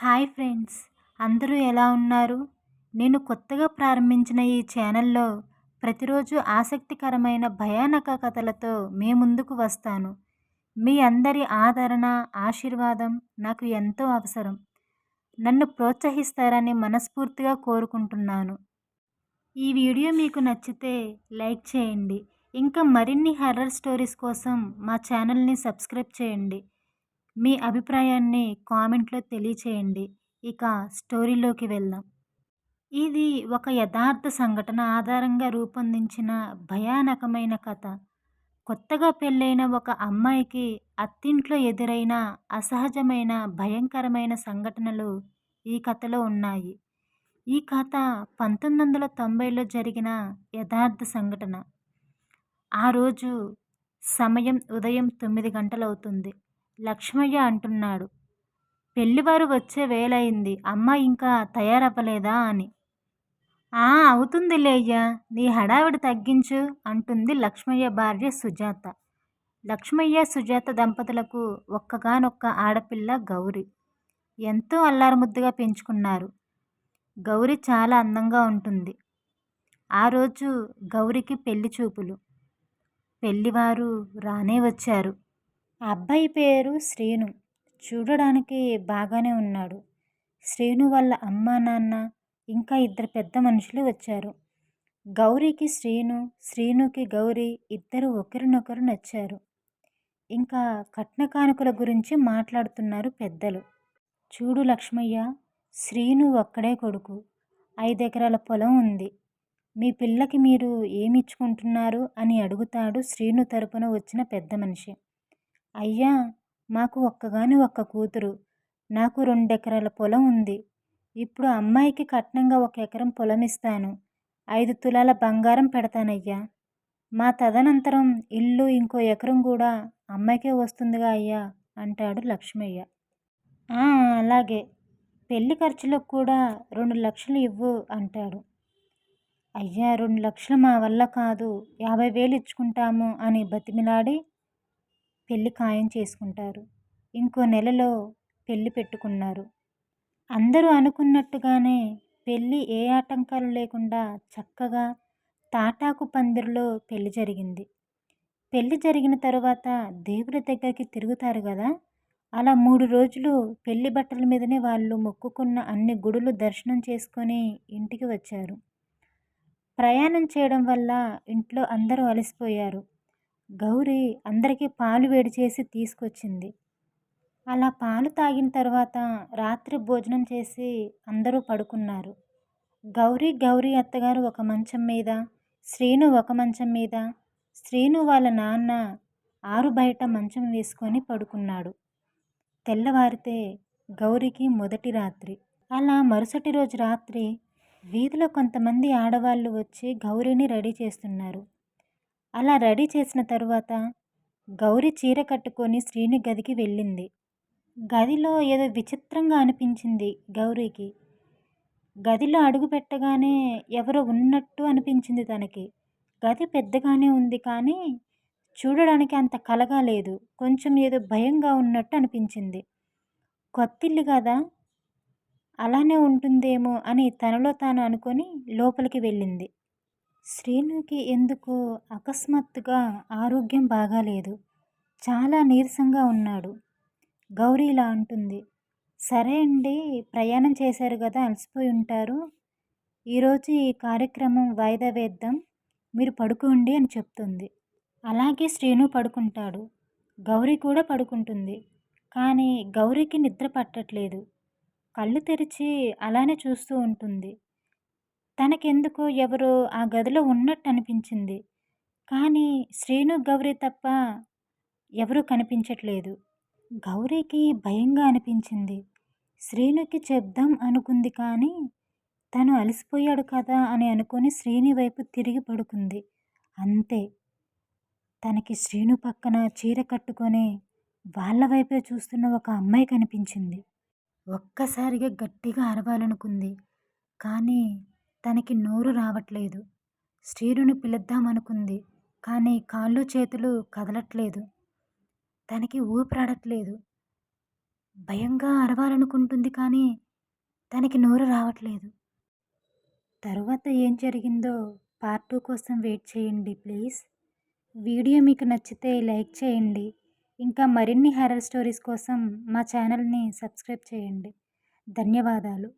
Hi friends! అందరూ ఎలా ఉన్నారు? నేను కొత్తగా ప్రారంభించిన ఈ ఛానల్లో ప్రతిరోజు ఆసక్తికరమైన భయానక కథలతో మీ ముందుకు వస్తాను. మీ అందరి ఆదరణ ఆశీర్వాదం నాకు ఎంతో అవసరం. నన్ను ప్రోత్సహిస్తారని మనస్ఫూర్తిగా కోరుకుంటున్నాను. ఈ వీడియో మీకు నచ్చితే లైక్ చేయండి. ఇంకా మరిన్ని హర్రర్ స్టోరీస్ కోసం మా ఛానల్ని సబ్స్క్రైబ్ చేయండి. మీ అభిప్రాయాన్ని కామెంట్లో తెలియచేయండి. ఇక స్టోరీలోకి వెళ్దాం. ఇది ఒక యథార్థ సంఘటన ఆధారంగా రూపొందించిన భయానకమైన కథ. కొత్తగా పెళ్ళైన ఒక అమ్మాయికి అత్తింట్లో ఎదురైన అసహజమైన భయంకరమైన సంఘటనలు ఈ కథలో ఉన్నాయి. ఈ కథ పంతొమ్మిది వందల తొంభైలో జరిగిన యథార్థ సంఘటన. ఆ రోజు సమయం ఉదయం తొమ్మిది గంటలవుతుంది. లక్ష్మయ్య అంటున్నాడు. పెళ్ళివారు వచ్చే వేలయింది అమ్మ ఇంకా తయారవ్వలేదా అని. ఆ అవుతుందిలేయ్యా. నీ హడావిడి తగ్గించు అంటుంది లక్ష్మయ్య భార్య సుజాత. లక్ష్మయ్య సుజాత దంపతులకు ఒక్కగానొక్క ఆడపిల్ల గౌరి. ఎంతో అల్లారముద్దుగా పెంచుకున్నారు. గౌరి చాలా అందంగా ఉంటుంది. ఆ రోజు గౌరికి పెళ్ళి చూపులు. పెళ్ళివారు రానే వచ్చారు. అబ్బాయి పేరు శ్రీను. చూడడానికి బాగానే ఉన్నాడు. శ్రీను వాళ్ళ అమ్మ నాన్న ఇంకా ఇద్దరు పెద్ద మనుషులు వచ్చారు. గౌరీకి శ్రీను శ్రీనుకి గౌరీ ఇద్దరు ఒకరినొకరు నచ్చారు. ఇంకా కట్న కానుకల గురించి మాట్లాడుతున్నారు పెద్దలు. చూడు లక్ష్మయ్య శ్రీను ఒక్కడే కొడుకు. ఐదెకరాల పొలం ఉంది. మీ పిల్లకి మీరు ఏమిచ్చుకుంటున్నారు అని అడుగుతాడు శ్రీను తరపున వచ్చిన పెద్ద మనిషి. అయ్యా మాకు ఒక్కగాని ఒక్క కూతురు. నాకు రెండెకరాల పొలం ఉంది. ఇప్పుడు అమ్మాయికి కట్నంగా ఒక ఎకరం పొలం ఇస్తాను ఐదు తులాల బంగారం పెడతానయ్యా. మా తదనంతరం ఇల్లు ఇంకో ఎకరం కూడా అమ్మాయికే వస్తుందిగా అయ్యా అంటాడు లక్ష్మయ్య. అలాగే. పెళ్ళి ఖర్చులకు కూడా రెండు లక్షలు ఇవ్వు అంటాడు. అయ్యా రెండు లక్షలు మా వల్ల కాదు. యాభై వేలు ఇచ్చుకుంటాము అని బతిమిలాడి పెళ్ళి ఖాయం చేసుకుంటారు. ఇంకో నెలలో పెళ్ళి పెట్టుకున్నారు. అందరూ అనుకున్నట్టుగానే పెళ్ళి ఏ ఆటంకాలు లేకుండా చక్కగా తాటాకు పందిరిలో పెళ్ళి జరిగింది. పెళ్ళి జరిగిన తరువాత దేవుడి దగ్గరికి తిరుగుతారు కదా! అలా మూడు రోజులు పెళ్ళి బట్టల మీదనే వాళ్ళు మొక్కుకున్న అన్ని గుడులు దర్శనం చేసుకొని ఇంటికి వచ్చారు. ప్రయాణం చేయడం వల్ల ఇంట్లో అందరూ అలసిపోయారు. గౌరీ అందరికీ పాలు వేడి చేసి తీసుకొచ్చింది. అలా పాలు తాగిన తర్వాత రాత్రి భోజనం చేసి అందరూ పడుకున్నారు. గౌరీ గౌరీ అత్తగారు ఒక మంచం మీద శ్రీను ఒక మంచం మీద శ్రీను వాళ్ళ నాన్న ఆరు బయట మంచం వేసుకొని పడుకున్నాడు. తెల్లవారితే గౌరికి మొదటి రాత్రి. అలా మరుసటి రోజు రాత్రి వీధిలో కొంతమంది ఆడవాళ్ళు వచ్చి గౌరీని రెడీ చేస్తున్నారు. అలా రెడీ చేసిన తరువాత గౌరీ చీర కట్టుకొని శ్రీని గదికి వెళ్ళింది. గదిలో ఏదో విచిత్రంగా అనిపించింది గౌరీకి. గదిలో అడుగు పెట్టగానే ఎవరో ఉన్నట్టు అనిపించింది తనకి. గది పెద్దగానే ఉంది కానీ చూడడానికి అంత కలగా లేదు. కొంచెం ఏదో భయంగా ఉన్నట్టు అనిపించింది. కొత్తిల్లు కదా అలానే ఉంటుందేమో అని తనలో తాను అనుకొని లోపలికి వెళ్ళింది. శ్రీనుకి ఎందుకో అకస్మాత్తుగా ఆరోగ్యం బాగాలేదు. చాలా నీరసంగా ఉన్నాడు. గౌరీ ఇలా అంటుంది. సరే అండి ప్రయాణం చేశారు కదా అలసిపోయి ఉంటారు. ఈరోజు ఈ కార్యక్రమం వాయిదా వేద్దాం. మీరు పడుకోండి అని చెప్తుంది. అలాగే శ్రీను పడుకుంటాడు. గౌరీ కూడా పడుకుంటుంది. కానీ గౌరీకి నిద్ర పట్టట్లేదు. కళ్ళు తెరిచి అలానే చూస్తూ ఉంటుంది. తనకెందుకు ఎవరో ఆ గదిలో ఉన్నట్టు అనిపించింది కానీ శ్రీను గౌరీ తప్ప ఎవరూ కనిపించట్లేదు. గౌరీకి భయంగా అనిపించింది. శ్రీనుకి చెప్దాం అనుకుంది కానీ తను అలసిపోయాడు కదా అని అనుకొని శ్రీని వైపు తిరిగి పడుకుంది. అంతే. తనకి శ్రీను పక్కన చీర కట్టుకొని వాళ్ళ వైపే చూస్తున్న ఒక అమ్మాయి కనిపించింది. ఒక్కసారిగా గట్టిగా అరవాలనుకుంది. కానీ తనకి నోరు రావట్లేదు. శ్రీరుని పిలుద్దామనుకుంది కానీ కాళ్ళు చేతులు కదలట్లేదు. తనకి ఊపిరాడట్లేదు భయంగా అరవాలనుకుంటుంది కానీ తనకి నోరు రావట్లేదు. తరువాత ఏం జరిగిందో పార్ట్ టూ కోసం వెయిట్ చేయండి ప్లీజ్. వీడియో మీకు నచ్చితే లైక్ చేయండి. ఇంకా మరిన్ని హర్రర్ స్టోరీస్ కోసం మా ఛానల్ని సబ్స్క్రైబ్ చేయండి. ధన్యవాదాలు.